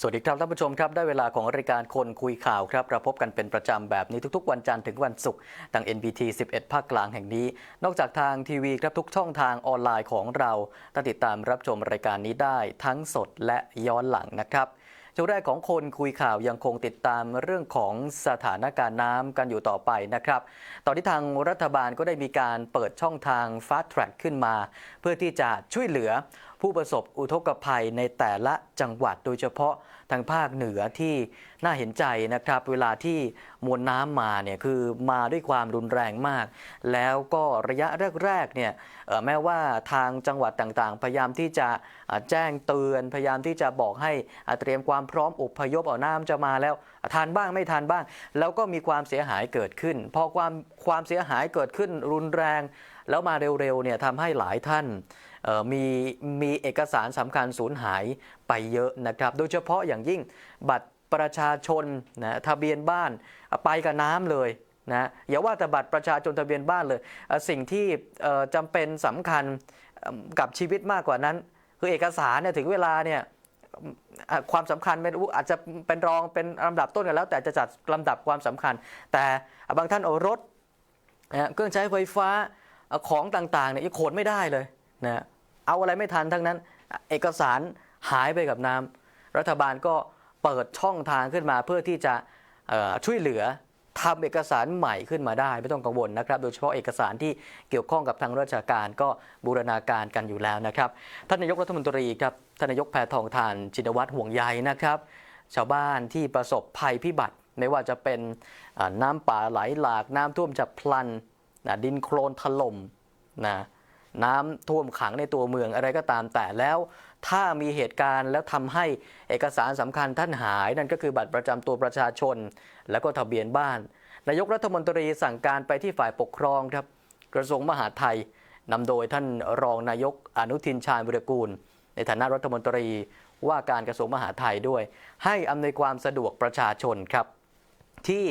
สวัสดีครับท่านผู้ชมครับได้เวลาของรายการคนคุยข่าวครับเราพบกันเป็นประจำแบบนี้ทุกๆ วันจันทร์ถึงวันศุกร์ทาง NBT 11 ภาคกลางแห่งนี้ นอกจากทางทีวีครับทุกช่องทางออนไลน์ของเราต,ติดตามรับชมรายการนี้ได้ทั้งสดและย้อนหลังนะครับช่วงแรกของคนคุยข่าวยังคงติดตามเรื่องของสถานการณ์น้ำกันอยู่ต่อไปนะครับ ตอนนี้ทางรัฐบาลก็ได้มีการเปิดช่องทาง Fast Track ขึ้นมา เพื่อที่จะช่วยเหลือ ผู้ประสบอุทกภัยในแต่ละจังหวัดโดยเฉพาะทางภาคเหนือที่น่าเห็นใจนะครับ เวลาที่มวลน้ำมาเนี่ยคือมาด้วยความรุนแรงมาก แล้วก็ระยะแรกๆเนี่ยแม้ว่าทางจังหวัดต่างๆ พยายามที่จะแจ้งเตือนพยายามที่จะบอกให้เตรียมความพร้อมอพยพเอาน้ำจะมาแล้วทานบ้างไม่ทานบ้าง แล้วก็มีความเสียหายเกิดขึ้น พอความความเสียหายเกิดขึ้นรุนแรง แล้วมาเร็วๆเนี่ยทำให้หลายท่านมีมีเอกสารสำคัญสูญหายไปเยอะนะครับ โดยเฉพาะอย่างยิ่งบัตรประชาชนนะทะเบียนบ้านไปกับน้ำเลยนะอย่าว่าแต่บัตรประชาชนทะเบียนบ้านเลย สิ่งที่จำเป็นสำคัญกับชีวิตมากกว่านั้น คือเอกสารเนี่ยถึงเวลาเนี่ยความสำคัญไม่รู้อาจจะเป็นรองเป็นลำดับต้นกันแล้ว แต่จะจัดลำดับความสำคัญ แต่บางท่านเอารถเครื่องใช้ไฟฟ้าของต่างๆเนี่ยขนไม่ได้เลยนะ เอาอะไรไม่ทันทั้งนั้น เอกสารหายไปกับน้ำรัฐบาลก็เปิดช่องทางขึ้นมาเพื่อที่จะช่วยเหลือทำเอกสารใหม่ขึ้นมาได้ไม่ต้องกังวลนะครับ โดยเฉพาะเอกสารที่เกี่ยวข้องกับทางราชการก็บูรณาการกันอยู่แล้วนะครับ ท่านนายกรัฐมนตรีครับท่านนายกแพทองทานชินวัตรห่วงใยนะครับ ชาวบ้านที่ประสบภัยพิบัติ ไม่ว่าจะเป็นน้ำป่าไหลหลากน้ำท่วมฉับพลันนะดินโคลนถล่มนะ น้ำท่วมขังในตัวเมืองอะไรก็ตามแต่แล้วถ้ามีเหตุการณ์แล้วทำให้เอกสารสำคัญท่านหาย นั่นก็คือบัตรประจำตัวประชาชน แล้วก็ทะเบียนบ้าน นายกรัฐมนตรีสั่งการไปที่ฝ่ายปกครองครับ กระทรวงมหาดไทยนำโดยท่านรองนายกอนุทินชาญวิรกูล ในฐานะรัฐมนตรีว่าการกระทรวงมหาดไทยด้วย ให้อำนวยความสะดวกประชาชนครับ ที่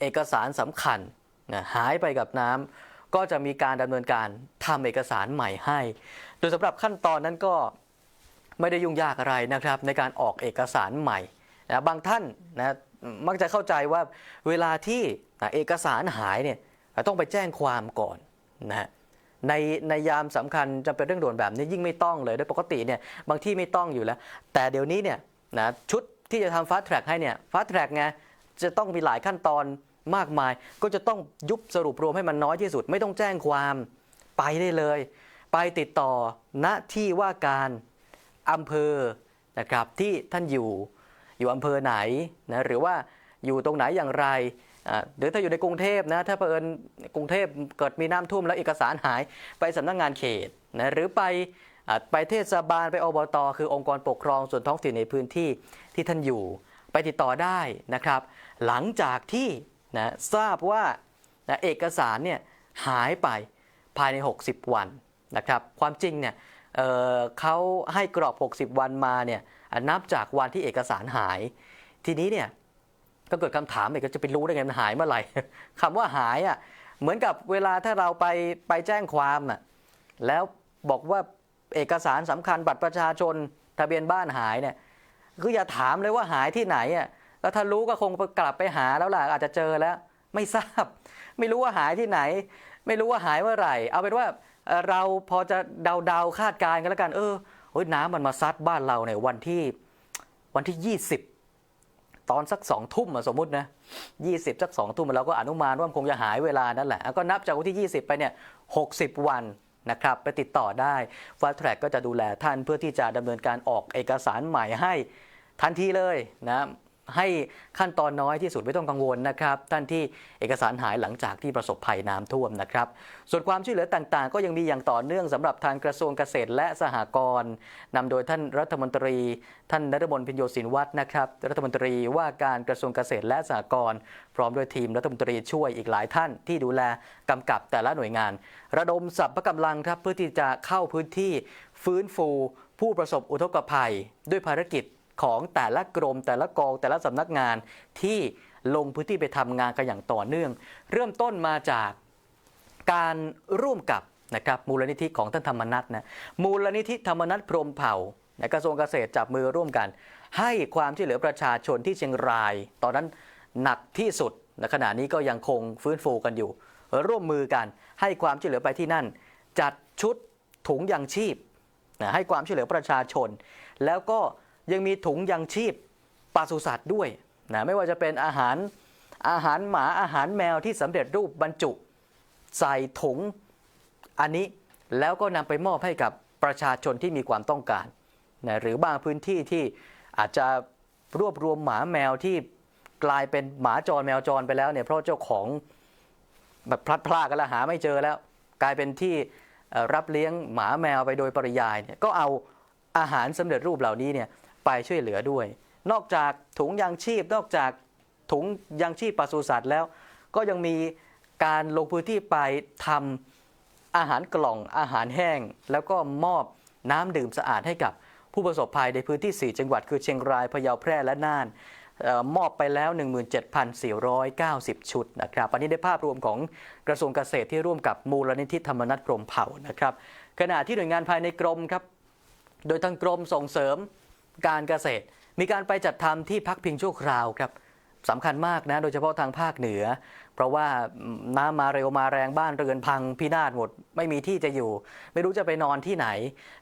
เอกสารสำคัญนะหายไปกับน้ำ ก็จะมีการดำเนินการทำเอกสารใหม่ให้ โดยสำหรับขั้นตอนนั้นก็ไม่ได้ยุ่งยากอะไรนะครับ ในการออกเอกสารใหม่นะบางท่านนะมักจะเข้าใจว่าเวลาที่นะเอกสารหายเนี่ยต้องไปแจ้งความก่อนนะในในยามสำคัญจะเป็นเรื่องด่วนแบบนี้ยิ่งไม่ต้องเลยโดยปกติเนี่ยบางที่ไม่ต้องอยู่แล้ว แต่เดี๋ยวนี้เนี่ยนะชุดที่จะทำฟาสต์แทร็กให้เนี่ยฟาสต์แทร็กไงจะต้องมีหลายขั้นตอน มากมาย ก็จะต้องยุบสรุปรวมให้มันน้อยที่สุด ไม่ต้องแจ้งความไปได้เลย ไปติดต่อณที่ว่าการอำเภอนะครับที่ท่านอยู่อยู่อำเภอไหนนะหรือว่าอยู่ตรงไหนอย่างไรหรือถ้าอยู่ในกรุงเทพนะถ้าเผอิญกรุงเทพเกิดมีน้ำท่วมแล้วเอกสารหายไปสำนักงานเขตนะหรือไปอไปเทศบาลไปอบตคือองค์กรปกครองส่วนท้องถิ่นในพื้นที่ที่ท่านอยู่ ไปติดต่อได้นะครับ หลังจากที่ นะทราบว่านะเอกสารเนี่ยหายไปภายใน 60 วันนะครับความจริงเนี่ยเเขาให้กรอบ 60 วันมาเนี่ยนับจากวันที่เอกสารหาย ทีนี้เนี่ยก็เกิดคำถามอีกก็จะไปรู้ได้ไงมันหายเมื่อไหร่คำว่าหายอะเหมือนกับเวลาถ้าเราไปไปแจ้งความอะแล้วบอกว่าเอกสารสำคัญบัตรประชาชนทะเบียนบ้านหายเนี่ยคืออย่าถามเลยว่าหายที่ไหนอะ แล้วถ้ารู้ก็คงกลับไปหาแล้วล่ะอาจจะเจอแล้ว ไม่ทราบ ไม่รู้ว่าหายที่ไหน ไม่รู้ว่าหายเมื่อไหร่ เอาเป็นว่าเราพอจะเดาๆคาดการณ์กันแล้วกัน เออโอ้ยน้ำมันมาซัดบ้านเราเนี่ยวันที่วันที่ 20 ตอนสักสองทุ่มสมมตินะ20สักสองทุ่มเราก็อนุมานว่ามันคงจะหายเวลานั่นแหละ ก็นับจากวันที่ 20 ไปเนี่ย60วันนะครับไปติดต่อได้ฟาสแทร็กก็จะดูแลท่านเพื่อที่จะดำเนินการออกเอกสารใหม่ให้ทันทีเลยนะ ให้ขั้นตอนน้อยที่สุดไม่ต้องกังวลนะครับท่านที่เอกสารหายหลังจากที่ประสบภัยน้ำท่วมนะครับ ส่วนความช่วยเหลือต่างๆ ก็ยังมีอย่างต่อเนื่องสำหรับทางกระทรวงเกษตรและสหกรณ์นำโดยท่านรัฐมนตรี ท่านนรมนพิญโยศินวัฒน์นะครับรัฐมนตรีว่าการกระทรวงเกษตรและสหกรณ์พร้อมด้วยทีมรัฐมนตรีช่วยอีกหลายท่านที่ดูแลกำกับแต่ละหน่วยงาน ระดมสรรพกำลังครับเพื่อที่จะเข้าพื้นที่ฟื้นฟู ผู้ประสบอุทกภัย ด้วยภารกิจ ของแต่ละกรม แต่ละกอง แต่ละสำนักงานที่ลงพื้นที่ไปทำงานกันอย่างต่อเนื่อง เริ่มต้นมาจากการร่วมกับนะครับมูลนิธิของท่านธรรมนัฐนะมูลนิธิธรรมนัฐพรมเผ่านะกระทรวงเกษตรจับมือร่วมกัน ให้ความช่วยเหลือประชาชนที่เชียงราย ตอนนั้นหนักที่สุดในขณะนี้ก็ยังคงฟื้นฟูกันอยู่ ร่วมมือกันให้ความช่วยเหลือไปที่นั่น จัดชุดถุงยังชีพนะให้ความช่วยเหลือประชาชน แล้วก็ ยังมีถุงยังชีพปศุสัตว์ด้วยนะไม่ว่าจะเป็นอาหารอาหารหมาอาหารแมวที่สำเร็จรูปบรรจุ ใส่ถุงอันนี้แล้วก็นำไปมอบให้กับประชาชนที่มีความต้องการนะหรือบางพื้นที่ที่อาจจะรวบรวมหมาแมวที่กลายเป็นหมาจรแมวจรไปแล้วเนี่ยเพราะเจ้าของแบบพลัดพรากกันแล้วหาไม่เจอแล้ว กลายเป็นที่รับเลี้ยงหมาแมวไปโดยปริยายเนี่ยก็เอาอาหารสำเร็จรูปเหล่านี้เนี่ย ไปช่วยเหลือด้วย นอกจากถุงยางชีพ นอกจากถุงยางชีพปศุสัตว์แล้ว ก็ยังมีการลงพื้นที่ไปทำอาหารกล่องอาหารแห้ง แล้วก็มอบน้ำดื่มสะอาดให้กับผู้ประสบภัยในพื้นที่ 4 จังหวัดคือเชียงรายพะเยาแพร่และน่านออมอบไปแล้ว 17,490 ชุดนะครับ อันนี้ได้ภาพรวมของกระทรวงเกษตรที่ร่วมกับมูลนิธิธรรมนัฐพรมเผ่านะครับ ขณะที่หน่วยงานภายในกรมครับ โดยทางกรมส่งเสริม การเกษตร มีการไปจัดทำที่พักพิงชั่วคราวครับสำคัญมากนะโดยเฉพาะทางภาคเหนือ เพราะว่าน้ำมาเร็วมาแรงบ้านเรือนพังพินาศหมด ไม่มีที่จะอยู่ ไม่รู้จะไปนอนที่ไหน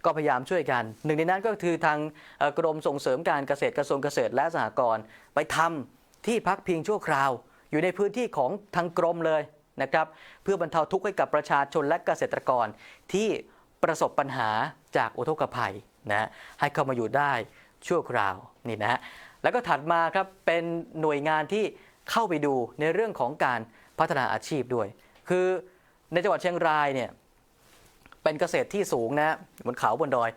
ก็พยายามช่วยกัน หนึ่งในนั้นก็คือทางกรมส่งเสริมการเกษตรกระทรวงเกษตรและสหกรณ์ไปทำที่พักพิงชั่วคราว อยู่ในพื้นที่ของทางกรมเลยนะครับ เพื่อบรรเทาทุกข์ให้กับประชาชนและเกษตรกรที่ประสบปัญหาจากอุทกภัยนะให้เข้ามาอยู่ได้ ชั่วคราวนี่นะฮะแล้วก็ถัดมาครับเป็นหน่วยงานที่เข้าไปดูในเรื่องของการพัฒนาอาชีพด้วย คือในจังหวัดเชียงรายเนี่ยเป็นเกษตรที่สูงนะบนเขาบนดอย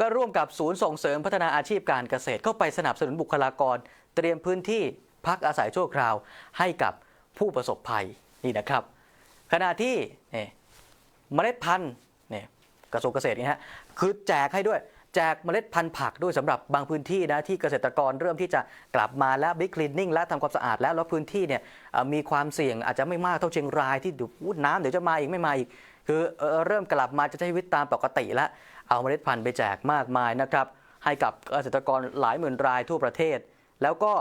ก็ร่วมกับศูนย์ส่งเสริมพัฒนาอาชีพการเกษตรเข้าไปสนับสนุนบุคลากร เตรียมพื้นที่พักอาศัยชั่วคราว ให้กับผู้ประสบภัยนี่นะครับ ขณะที่นี่เมล็ดพันธุ์เนี่ยกระทรวงเกษตรนี่ฮะคือแจกให้ด้วย แจกเมล็ดพันธุ์ผักด้วยสำหรับบางพื้นที่นะที่เกษตรกรเริ่มที่จะกลับมาแล้วบิ๊กคลีนนิ่งและทำความสะอาดแล้วแล้วพื้นที่เนี่ยมีความเสี่ยงอาจจะไม่มากเท่าเชียงรายที่ดูน้ำเดี๋ยวจะมาอีกไม่มาอีก คือเริ่มกลับมาจะใช้ชีวิตตามปกติแล้วเอาเมล็ดพันธุ์ไปแจกมากมายนะครับให้กับเกษตรกรหลายหมื่นรายทั่วประเทศ แล้วก็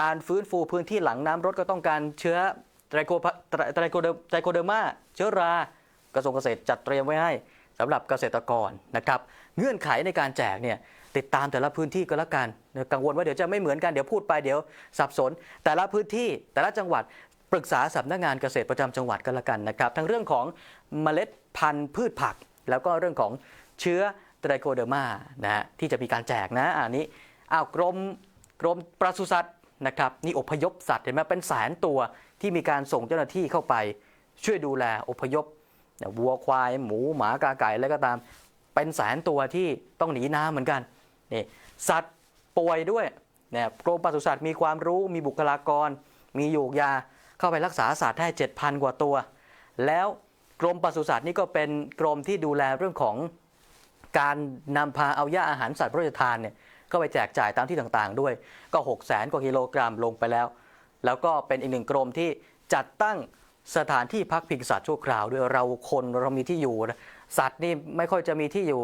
การฟื้นฟูพื้นที่หลังน้ำรดก็ต้องการเชื้อไตรโคไตรโคเดอร์มาเชื้อรากระทรวงเกษตรจัดเตรียมไว้ให้ สำหรับเกษตรกรนะครับเงื่อนไขในการแจกเนี่ยติดตามแต่ละพื้นที่ก็แล้วกันกังวลว่าเดี๋ยวจะไม่เหมือนกันเดี๋ยวพูดไปเดี๋ยวสับสน แต่ละพื้นที่แต่ละจังหวัดปรึกษาสำนักงานเกษตรประจำจังหวัดก็แล้วกันนะครับทั้งเรื่องของเมล็ดพันธุ์พืชผัก แล้วก็เรื่องของเชื้อไตรโคเดอร์มานะฮะที่จะมีการแจกนะอันนี้อ้าวกรมกรมปศุสัตว์นะครับนี่อพยพสัตว์เห็นไหมเป็นแสนตัวที่มีการส่งเจ้าหน้าที่เข้าไป ช่วยดูแลอพยพ วัวควายหมูหมากาไก่อะไรก็ตาม เป็นแสนตัวที่ต้องหนีน้ำเหมือนกันนี่สัตว์ป่วยด้วยเนี่ยกรมปศุสัตว์มีความรู้มีบุคลากร มียูกยาเข้าไปรักษาสัตว์ได้7,000 กว่าตัว แล้วกรมปศุสัตว์นี่ก็เป็นกรมที่ดูแลเรื่องของการนำพาเอาหญ้าอาหารสัตว์พระราชทานเนี่ยก็ไปแจกจ่ายตามที่ต่างๆ ด้วยก็6 0 0 0 0 0กว่ากิโลกรัมลงไปแล้ว แล้วก็เป็นอีกหนึ่งกรมที่จัดตั้ง สถานที่พักพิงสัตว์ชั่วคราวด้วยเราคนเรามีที่อยู่นะสัตว์นี่ไม่ค่อยจะมีที่อยู่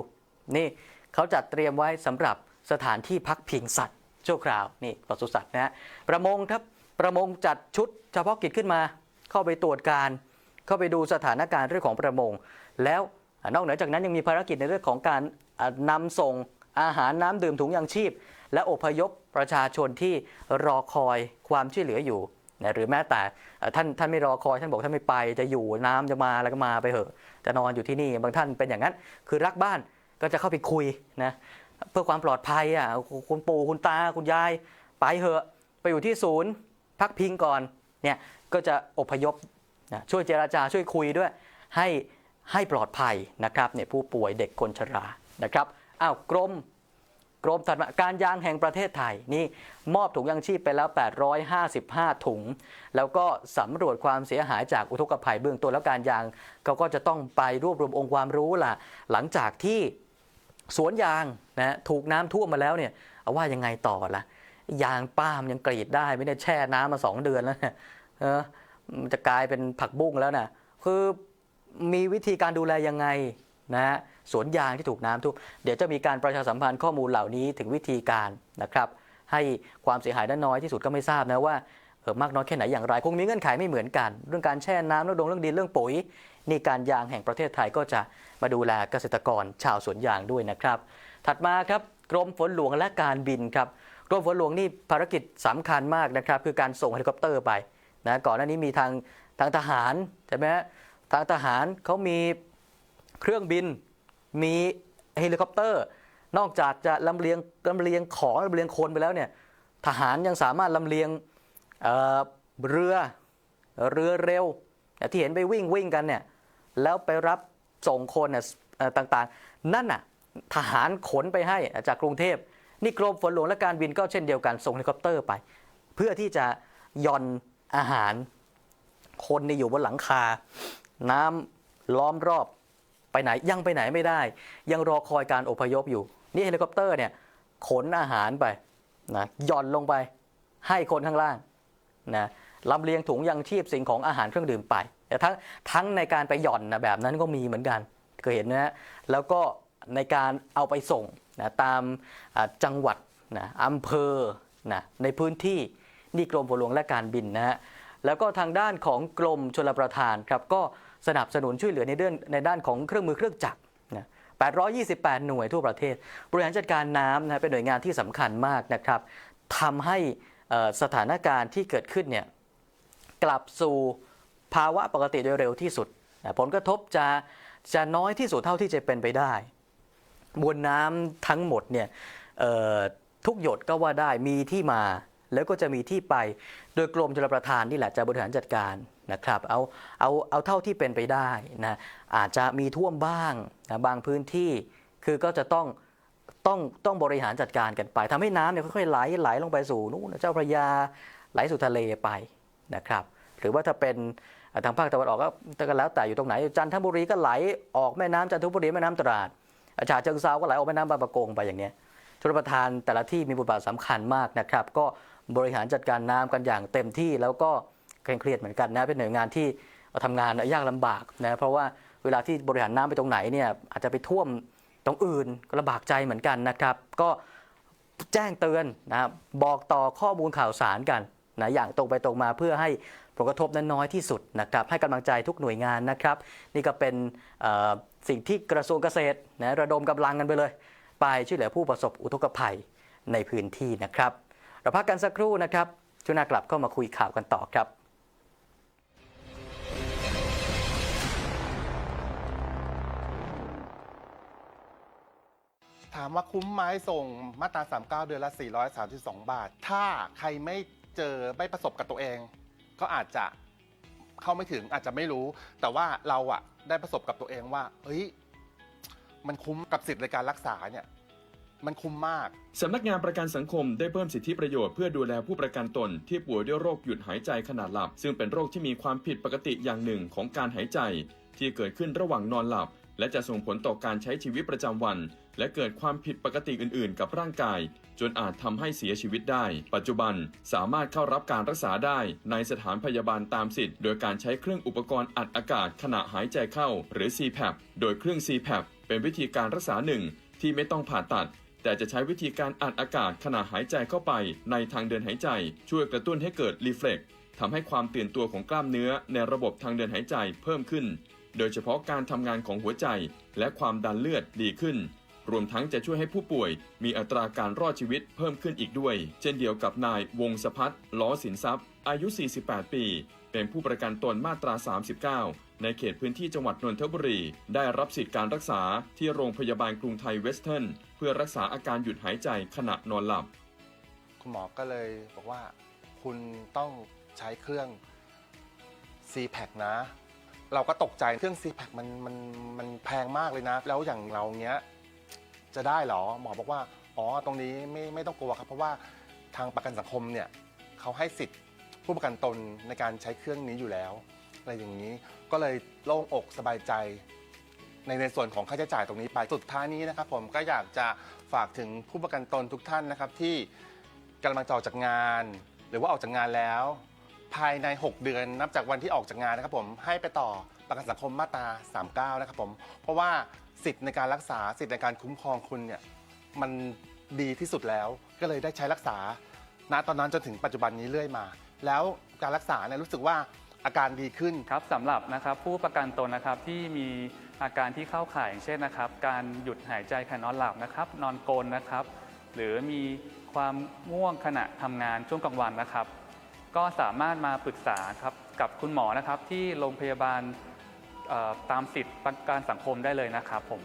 นี่เขาจัดเตรียมไว้สำหรับสถานที่พักพิงสัตว์ชั่วคราวนี่ปศุสัตว์นะฮะประมงครับประมงจัดชุดเฉพาะกิจขึ้นมา เข้าไปตรวจการ เข้าไปดูสถานการณ์เรื่องของประมง แล้วนอกเหนือจากนั้นยังมีภารกิจในเรื่องของการอ่านำส่งอาหารน้ำดื่มถุงยางชีพ และอพยพประชาชนที่รอคอยความช่วยเหลืออยู่ นะหรือแม้แต่ท่านท่านไม่รอคอยท่านบอกท่านไม่ไปจะอยู่น้ำจะมาแล้วก็มาไปเถอะ จะนอนอยู่ที่นี่บางท่านเป็นอย่างนั้น คือรักบ้านก็จะเข้าไปคุยนะเพื่อความปลอดภัยอะคุณปู่คุณตาคุณยายไปเถอะไปอยู่ที่ศูนย์พักพิงก่อนเนี่ยก็จะอพยพนะช่วยเจราจาช่วยคุยด้วยให้ให้ปลอดภัยนะครับเนี่ยผู้ป่วยเด็กคนชรานะครับอ้าวกรม กรมถัดมาการยางแห่งประเทศไทยนี่มอบถุงยางชีพไปแล้ว 855 ถุง แล้วก็สำรวจความเสียหายจากอุทกภัยเบื้องต้นแล้วการยางเขาก็จะต้องไปรวบรวมองค์ความรู้ล่ะ หลังจากที่สวนยางนะถูกน้ำท่วมมาแล้วเนี่ยเอาว่ายังไงต่อล่ะยางป้ามยังกรีดได้ไม่ได้แช่น้ำมาสองเดือนแล้วเนี่ยเออจะกลายเป็นผักบุ้งแล้วนะคือมีวิธีการดูแลยังไง นะฮะสวนยางที่ถูกน้ำท่วมเดี๋ยวจะมีการประชาสัมพันธ์ข้อมูลเหล่านี้ถึงวิธีการนะครับ ให้ความเสียหายนั้นน้อยที่สุดก็ไม่ทราบนะว่าเออมากน้อยแค่ไหนอย่างไร คงมีเงื่อนไขไม่เหมือนกัน เรื่องการแช่น้ำเรื่องดงเรื่องดินเรื่องปุ๋ย นี่การยางแห่งประเทศไทยก็จะมาดูแลเกษตรกรชาวสวนยางด้วยนะครับ ถัดมาครับกรมฝนหลวงและการบินครับกรมฝนหลวงนี่ภารกิจสำคัญมากนะครับ คือการส่งเฮลิคอปเตอร์ไปนะก่อนหน้านี้มีทางทางทหารใช่ไหมฮะทางทหารเขามี เครื่องบิน มีเฮลิคอปเตอร์ นอกจากจะลำเลียงลำเลียงของลำเลียงคนไปแล้วเนี่ยทหารยังสามารถลำเลียงเเรือเรือเร็วที่เห็นไปวิ่งวิ่งกันเนี่ยแล้วไปรับส่งคนเนี่ยต่างๆ นั่นน่ะทหารขนไปให้จากกรุงเทพนี่กรมฝนหลวงและการบินก็เช่นเดียวกันส่งเฮลิคอปเตอร์ไป เพื่อที่จะย่อนอาหารคนนี่อยู่บนหลังคา น้ำล้อมรอบ ไปไหนยังไปไหนไม่ได้ ยังรอคอยการอพยพอยู่ นี่เฮลิคอปเตอร์เนี่ยขนอาหารไปนะหย่อนลงไปให้คนข้างล่างนะลำเลียงถุงยังชีพสิ่งของอาหารเครื่องดื่มไปแต่ทั้งทั้งในการไปหย่อนนะแบบนั้นก็มีเหมือนกันเคยเห็นนะฮะแล้วก็ในการเอาไปส่งนะตามจังหวัดนะอำเภอนะในพื้นที่นี่กรมฝนหลวงและการบินนะฮะแล้วก็ทางด้านของกรมชลประทานครับก็ สนับสนุนช่วยเหลือในเรื่องในด้านของเครื่องมือเครื่องจักรนะ828 หน่วยทั่วประเทศ บริหารจัดการน้ำนะเป็นหน่วยงานที่สำคัญมากนะครับทำให้สถานการณ์ที่เกิดขึ้นเนี่ยกลับสู่ภาวะปกติโดยเร็วที่สุดนะผลกระทบจะจะน้อยที่สุดเท่าที่จะเป็นไปได้มวลน้ำทั้งหมดเนี่ยทุกหยดก็ว่าได้มีที่มา แล้วก็จะมีที่ไปโดยกรมชลประทานนี่แหละจะบริหารจัดการนะครับเอาเอาเอาเท่าที่เป็นไปได้นะอาจจะมีท่วมบ้างนะบางพื้นที่คือก็จะต้องต้องต้องบริหารจัดการกันไปทำให้น้ำเนี่ยค่อยๆไหลไหลลงไปสู่นู่นเจ้าพระยาไหลสู่ทะเลไปนะครับ หรือว่าถ้าเป็นทางภาคตะวันออกก็ก็แล้วแต่อยู่ตรงไหนจันทบุรีก็ไหลออกแม่น้ำจันทบุรีแม่น้ำตราดฉะเชิงเซาก็ไหลออกแม่น้ำบางประกงไปอย่างเนี้ยชลประทานแต่ละที่มีบทบาทสำคัญมากนะครับ ก็ บริหารจัดการน้ำกันอย่างเต็มที่แล้วก็เคร่งเครียดเหมือนกันนะเป็นหน่วยงานที่ทำงานยากลำบากนะเพราะว่าเวลาที่บริหารน้ำไปตรงไหนเนี่ยอาจจะไปท่วมตรงอื่นก็ลำบากใจเหมือนกันนะครับ ก็แจ้งเตือนนะครับบอกต่อข้อมูลข่าวสารกันนะอย่างตรงไปตรงมาเพื่อให้ผลกระทบนั้นน้อยที่สุดนะครับ ให้กำลังใจทุกหน่วยงานนะครับ นี่ก็เป็นสิ่งที่กระทรวงเกษตรนะระดมกำลังกันไปเลย ไปช่วยเหลือผู้ประสบอุทกภัยในพื้นที่นะครับ เราพักกันสักครู่นะครับช่วงหน้ากลับเข้ามาคุยข่าวกันต่อครับถามว่าคุ้มไหมส่งมาตรา 39 เดือนละ 432 บาท ถ้าใครไม่เจอไม่ประสบกับตัวเอง ก็อาจจะเข้าไม่ถึงอาจจะไม่รู้ แต่ว่าเราอะได้ประสบกับตัวเองว่า เฮ้ย มันคุ้มกับสิทธิ์ในการรักษาเนี่ย มันคุ้มมาก สำนักงานประกันสังคมได้เพิ่มสิทธิประโยชน์เพื่อดูแลผู้ประกันตน ที่ป่วยด้วยโรคหยุดหายใจขนาดหลับ ซึ่งเป็นโรคที่มีความผิดปกติอย่างหนึ่งของการหายใจ ที่เกิดขึ้นระหว่างนอนหลับ และจะส่งผลต่อการใช้ชีวิตประจำวัน และเกิดความผิดปกติอื่น ๆ กับร่างกาย จนอาจทำให้เสียชีวิตได้ ปัจจุบันสามารถเข้ารับการรักษาได้ในสถานพยาบาลตามสิทธิ์โดยการใช้เครื่องอุปกรณ์อัดอากาศขณะหายใจเข้า หรือ CPAP โดยเครื่อง CPAP เป็นวิธีการรักษาหนึ่งที่ไม่ต้องผ่าตัด แต่จะใช้วิธีการอัดอากาศขณะหายใจเข้าไปในทางเดินหายใจ ช่วยกระตุ้นให้เกิดรีเฟล็กทำให้ความตื่นตัวของกล้ามเนื้อในระบบทางเดินหายใจเพิ่มขึ้น โดยเฉพาะการทำงานของหัวใจ และความดันเลือดดีขึ้น รวมทั้งจะช่วยให้ผู้ป่วย มีอัตราการรอดชีวิตเพิ่มขึ้นอีกด้วย เช่นเดียวกับนายวงศพัฒน์ล้อสินทรัพย์ อายุ 48 ปี เป็นผู้ประกันตนมาตรา 39 ในเขตพื้นที่จังหวัดนนทบุรี ได้รับสิทธิการรักษาที่โรงพยาบาลกรุงไทยเวสเทิร์นเพื่อรักษาอาการหยุดหายใจขณะนอนหลับ คุณหมอก็เลยบอกว่าคุณต้องใช้เครื่อง c p a c นะ เราก็ตกใจเครื่อง c p a c มันมันมันแพงมากเลยนะ แล้วอย่างเราเนี้ยจะได้เหรอหมอบอกว่า อ๋อตรงนี้ไม่ไม่ต้องกลัวครับ เพราะว่าทางประกันสังคมเนี่ยเขาให้สิทธิ์ผู้ประกันตนในการใช้เครื่องนี้อยู่แล้ว อะไรอย่างนี้ ก็เลยโล่งอกสบายใจ ในในส่วนของค่าใช้จ่ายตรงนี้ไปสุดท้ายนี้นะครับ ผมก็อยากจะฝากถึงผู้ประกันตนทุกท่านนะครับ ที่กำลังจะออกจากงาน หรือว่าออกจากงานแล้ว ภายใน 6 เดือนนับจากวันที่ออกจากงานนะครับ ผมให้ไปต่อประกันสังคมมาตรา 39 นะครับผมเพราะว่าสิทธิ์ในการรักษาสิทธิ์ในการคุ้มครองคุณเนี่ยมันดีที่สุดแล้วก็เลยได้ใช้รักษาณตอนนั้นจนถึงปัจจุบันนี้เรื่อยมา แล้วการรักษาเนี่ยรู้สึกว่า อาการดีขึ้น ครับสำหรับนะครับผู้ประกันตนนะครับที่มีอาการที่เข้าข่ายอย่างเช่นนะครับ การหยุดหายใจขณะนอนหลับนะครับ นอนกรนนะครับ หรือมีความง่วงขณะทำงานช่วงกลางวันนะครับ ก็สามารถมาปรึกษาครับกับคุณหมอนะครับที่โรงพยาบาลเอ่อตามสิทธิประกันสังคมได้เลยนะครับผม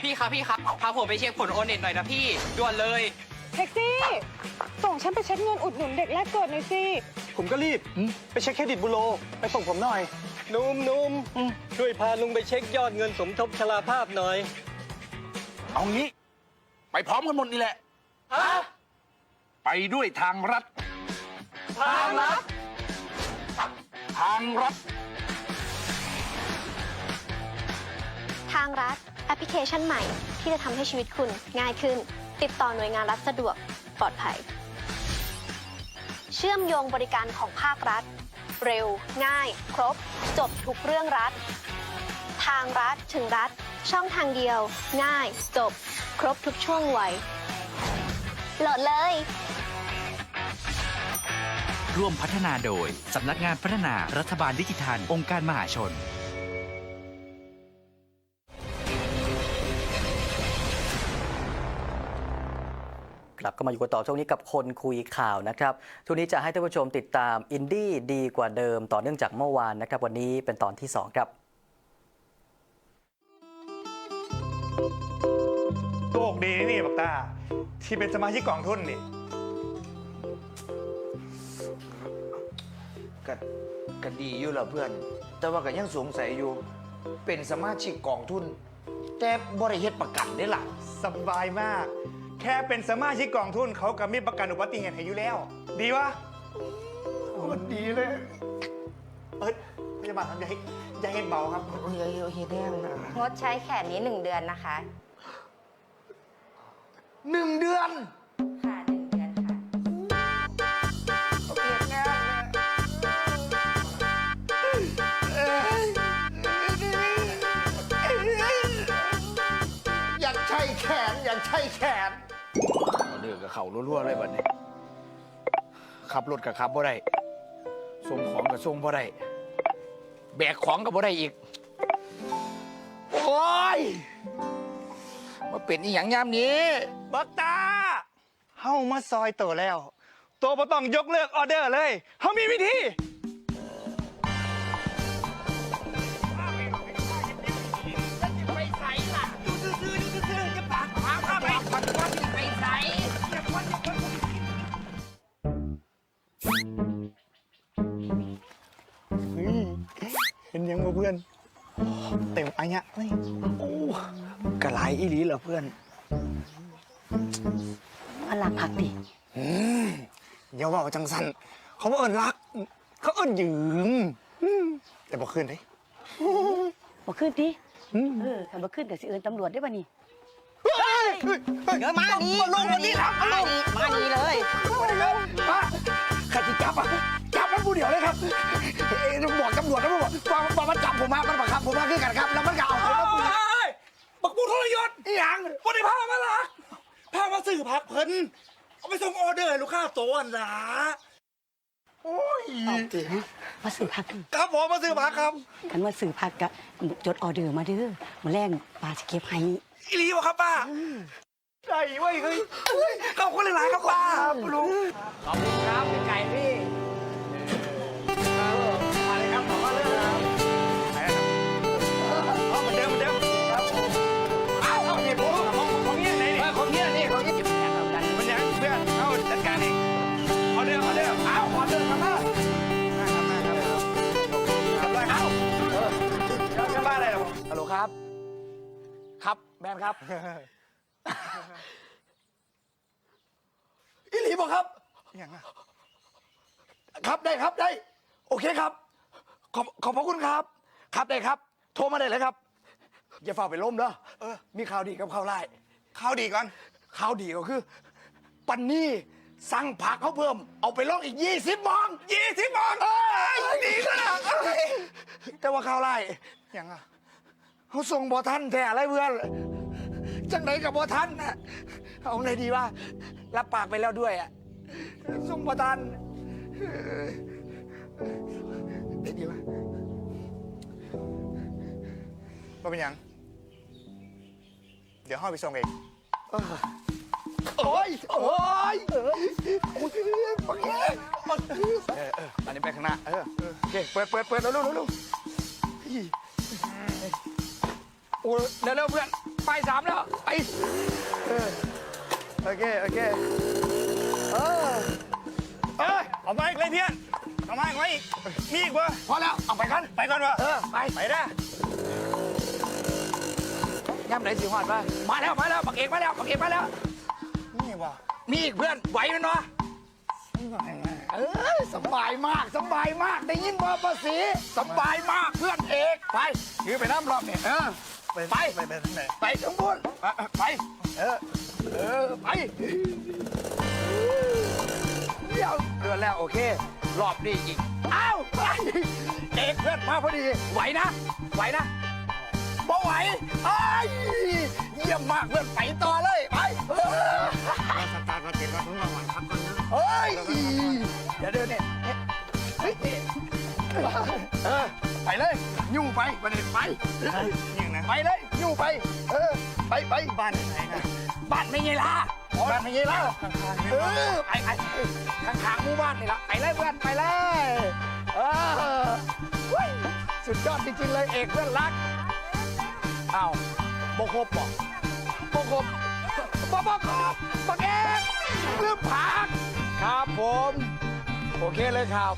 พี่ครับพี่ครับพาผมไปเช็คผลโอเน็ตหน่อยนะพี่ด่วนเลย แท็กซี่ ส่งฉันไปเช็คเงินอุดหนุนเด็กแรกเกิดหน่อยสิ ผมก็รีบ ไปเช็คเครดิตบูโร ไปส่งผมหน่อย นุ่มนุ่มช่วยพาลุงไปเช็คยอดเงินสมทบชราภาพหน่อย เอางี้ ไปพร้อมกันหมดนี่แหละ ไปด้วยทางรัฐ ทางรัฐ ทางรัฐ ทางรัฐแอปพลิเคชันใหม่ที่จะทำให้ชีวิตคุณง่ายขึ้น ติดต่อหน่วยงานรัฐสะดวกปลอดภัย เชื่อมโยงบริการของภาครัฐ เร็ว ง่าย ครบ จบทุกเรื่องรัฐ ทางรัฐถึงรัฐ ช่องทางเดียว ง่าย จบ ครบทุกช่วงวัยโหลดเลย ร่วมพัฒนาโดย สำนักงานพัฒนารัฐบาลดิจิทัล องค์การมหาชน กลับก็มาอยู่กันต่อช่วงนี้กับคนคุยข่าวนะครับช่วงนี้จะให้ท่านผู้ชมติดตามอินดี้ดีกว่าเดิมต่อเนื่องจากเมื่อวานนะครับ วันนี้เป็นตอนที่ 2 ครับโชคดีนี่บักตา ที่เป็นสมาชิกกองทุนนี่ก็ก็ดีอยู่แล้วเพื่อน แต่ว่าก็ยังสงสัยอยู่ เป็นสมาชิกกองทุน แต่บริเฮ็ดประกันได้ล่ะ สบายมาก แค่เป็นสมาชิกกองทุนเขาก็มีประกันอุบัติเหตุให้อยู่แล้ว ดีวะโอ้ดีเลยเอ้ยพยาบาลครับอย่าให้อย่าให้เบาครับ โอ้ยเฮ็ดแห้งนะงดใช้แขนนี้หนึ่งเดือนนะคะ หนึ่งเดือนค่ะหนึ่งเดือนค่ะอยากใช้แขนอยากใช้แขนเดือกับเข่ารั่วๆเลยบัดนี้ขับรถกับขับบ่ได้ส่งของกับส่งบ่ได้แบกของกับบ่ได้อีก โอ้ยมาเป็นอีหยังยามนี้ บักตาเฮามาซอยตัวแล้วตัวบ่ต้องยกเลิกออเดอร์เลยเฮามีวิธี เฮ้ยเห็นยังบ่เพื่อน เต็มอันเนี้ยเลยโอ้กระไรอีหลีเหรอเพื่อนมันหลักผักดิอืมอย่าว่าจังสันเขาว่าเอิญรัก เขาเอิญยืมอืมแต่บอกคืนเด้บอกขึ้นดิอืมเออขันบอกขึ้นกับสิเอินตำรวจได้ป่ะนี่เดี๋ยวมาดีมาลงวันนี้ครับมาลงมาดีเลยป้าใค รที่จับอะจับมันผู้เดียวเลยครับเอ้ยบอกตำรวจนะบอกว่าว่ามันจับผมมามันบังคับผมมาคือกันครับ แล้วมันก็เอาผมมาผู้เดียวบักบูทรยศอีหยังวันนี้พามาละพามาสื่อพักเพิ่นเอาไปส่งออเดอร์ให้ลูกค้าโตอันละโอ้ยมาสื่อพักครับผมมาซื้อผักครับกันมาสื่อพักกะจดออเดอร์มาเด้อมาแรงปลาสเก็บให้อีหลีบ่ครับป้า ได้เว้ยเฮ้ยขอบคุณหลายๆครับป้าลุงขอบคุณครับไก่พี่มาเลยครับขอบคุณเลยครับไปแล้วครับเอาเหมือนเดิมเหมือนเดิมครับเอาเอาเหตุผลของของเงี้ยไหนนี่ของเนี้ยนี่ของเนี้ยจิบแทนแบบนั้นมันยังเพื่อนเอาจัดการเองออเดอร์ออเดอร์เอาออเดอร์ครับป้ามาครับมาครับครับเลยเอาเออเดี๋ยวจะบ้าอะไรหรอฮัลโหลครับ ครับแมนครับ อีหลีบอกครับ อย่างอะครับได้ครับได้ โอเคครับ ขอบขอบพระคุณครับ ครับได้ครับ โทรมาได้เลยครับ อย่าฝ่าไปล้มเด้อเออ มีข่าวดีกับข่าวร้ายข่าวดีก่อน ข่าวดีก็คือ ปันนี่สั่งผักเขาเพิ่ม เอาไปลองอีก20มอง20มองเอ้ยดีขนาดเอ้ยแต่ว่าข่าวไล่ยังอะเขาส่งบอทันแท้อะไรเพื่อนจังไหนกับบอทันน่ะ เอาไงดีวะรับปากไปแล้วด้วยอะส่งบอทันได้ดีวะว่าเป็นหยัง เดี๋ยวห้อยไปส่งเอง โอ้ย โอ้ยเออปักเองเออเอออันนี้ไปข้างหน้า เออเออโอเค เปิดเปิดเปิดเร็วเร็วเร็วเร็วโอ้ยเร็วเร็วเพื่อน ไปสามแล้ว ไป เออ โอเค โอเคเออเออเอามาอีกเลยเพี้ยนเอามาอีกไหมอีกมีอีกวะพอแล้วเอาไปกันไปก่อนวะเออไปไปได้ย่ำไหนสิหอดมามาแล้วมาแล้วปักเอกมาแล้วปักเอกมาแล้วนี่วะมีอีกเพื่อนไหวไหมเนาะเออสบายมากสบายมากได้ยินบอภาษีสบายมากเพื่อนเอกไปถือไปน้ำรอบเนี่ยเออไปไปไปไปทางไหนไปสมบูรณ์ไปเออ เออไปเดี๋ยวเดือนแล้วโอเค รอบนี้อีกอ้าวไปเอกเพื่อนมาพอดี ไหวนะ ไหวนะบ่ไหวไอ้ายเยี่ยมมากเพื่อนไปต่อเลยไปเออสตาร์ทรถเก็บรถทุกรางวัลครับก่อนนะเฮ้ยเดี๋ยวเดี๋ยวเนี่ยเนี่ยเฮ้ยเออไปเลยยู่ไปไปเลยไป ยังนะ ไปเลยยู่ไป เออ ไปไปบ้านไหนนะบ้านไม่ไงล่ะบ้านไม่ไงล่ะเออไปไปข้างขางๆหมู่บ้านนี่ละไปเลยเพื่อนไปเลยเออเฮ้ยสุดยอดจริงๆเลยเอกเพื่อนรักอ้าวโบครบบอกโบครบบ่บ่ครบบักเอกลืมผักครับผม โอเคเลยครับ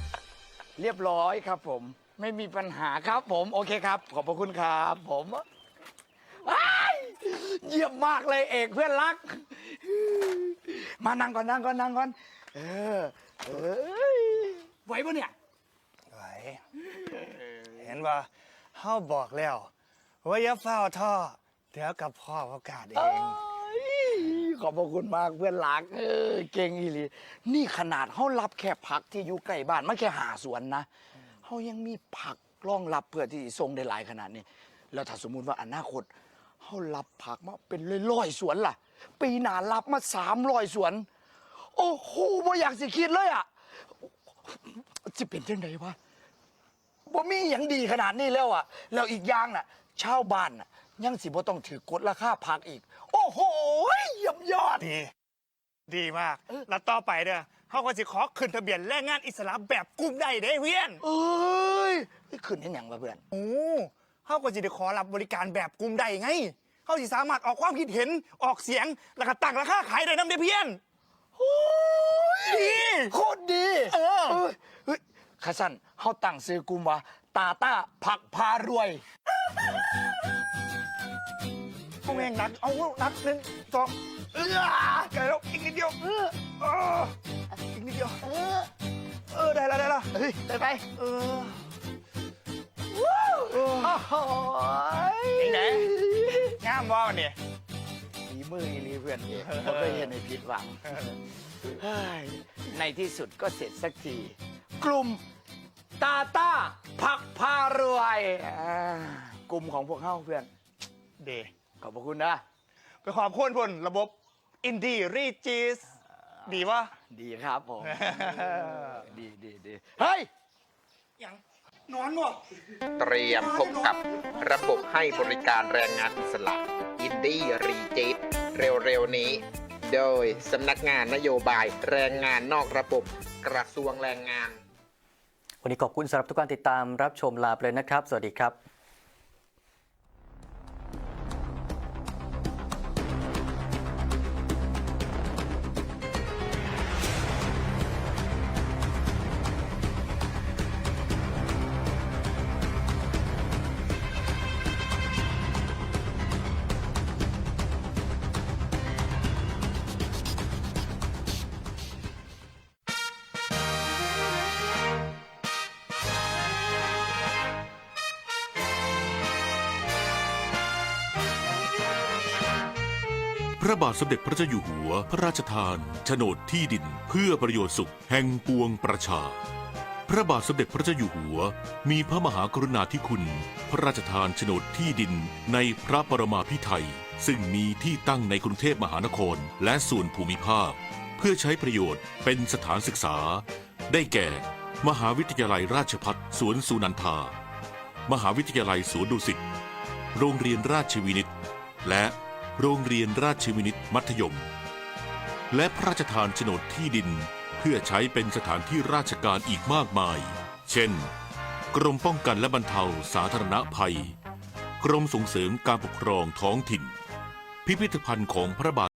เรียบร้อยครับผมไม่มีปัญหาครับผม โอเคครับ ขอบพระคุณครับผมอ้าย เยี่ยมมากเลยเอกเพื่อนรัก มานั่งก่อนนั่งก่อนนั่งก่อน เออ เอ้ยไหวปะเนี่ย ไหวเห็นว่าเฮาบอกแล้ว ว่าอย่าเฝ้าท่อ เดี๋ยวกับพ่อประกาศเอง ขอบพระคุณมากเพื่อนรัก เออ เก่งอีหลี นี่ขนาดเขารับแค่ผักที่อยู่ใกล้บ้านไม่แค่หาสวนนะเขายังมีผักรองรับเพื่อที่จะส่งได้หลายขนาดนี้ แล้วถ้าสมมุติว่าอนาคต เขารับผักมาเป็นร้อยๆสวนล่ะ ปีหน้ารับมาสามร้อยสวน โอ้โหบ่อยากสิคิดเลยอะจะเป็นจังไดวะบ่มีอย่างดีขนาดนี้แล้วอะ แล้วอีกอย่างน่ะชาวบ้านน่ะ ยังสิบ่ต้องถือกฎราคาผักอีก โอ้โหเยี่ยมยอด ดี ดีมาก แล้วต่อไปเด้อเขาก็จะขอขึ้นทะเบียนแรงงานอิสระแบบกลุ่มได้เด้เพื่อนเอ้ยนี่ขึ้นให้หยังวะเพื่อนโอ้ เขาก็จะได้ขอรับบริการแบบกลุ่มได้ไงเขาสิสามารถออกความคิดเห็นออกเสียงแล้วก็ตั้งราคาขายได้น้ำเด้เพื่อนโอ้ยดีโคตรดีเออเอ้ยเฮ้ยข้าสั้นเฮาตั้งซื้อกลุ่มว่าตาต้าผักพารวยเอาแม่งนักเอานักหนึ่งสองเออไกลแล้วอีกนิดเดียวเออเอออีกนิดเดียวเออเออได้แล้วได้แล้วเฮ้ยได้ไปเออโอ้โหเป็นไงงามบ่เนี่ยฝีมืออีหลีเพื่อนเองบ่เคยเห็นในผิดหวังเฮ้ยในที่สุดก็เสร็จสักที กลุ่มตาต้าผักพารวยอ่ากลุ่มของพวกเฮาเพื่อน เดขอบพระคุณนะ ไปขอบคุณพนระบบอินดี้รีจิสดีวะ ดีครับผม ดีดีดีเฮ้ย ยัง นอนวะเตรียมพบกับระบบให้บริการแรงงานอิสระ อินดี้รีจิตเร็วๆนี้ โดยสำนักงานนโยบายแรงงานนอกระบบกระทรวงแรงงาน วันนี้ขอบคุณสำหรับทุกการติดตามรับชมลาไปเลยนะครับ สวัสดีครับ พระบาทสมเด็จพระเจ้าอยู่หัว พระราชทานโฉนดที่ดินเพื่อประโยชน์สุขแห่งปวงประชา พระบาทสมเด็จพระเจ้าอยู่หัว มีพระมหากรุณาธิคุณ พระราชทานโฉนดที่ดินในพระปรมาภิไธยซึ่งมีที่ตั้งในกรุงเทพมหานครและส่วนภูมิภาค เพื่อใช้ประโยชน์เป็นสถานศึกษา ได้แก่ มหาวิทยาลัยราชพัฒสวนสุนันทา มหาวิทยาลัยสวนดุสิต โรงเรียนราชวินิต และ โรงเรียนราชวินิตมัธยม และพระราชทานโฉนดที่ดินเพื่อใช้เป็นสถานที่ราชการอีกมากมาย เช่น กรมป้องกันและบรรเทาสาธารณภัย กรมส่งเสริมการปกครองท้องถิ่น พิพิธภัณฑ์ของพระบาท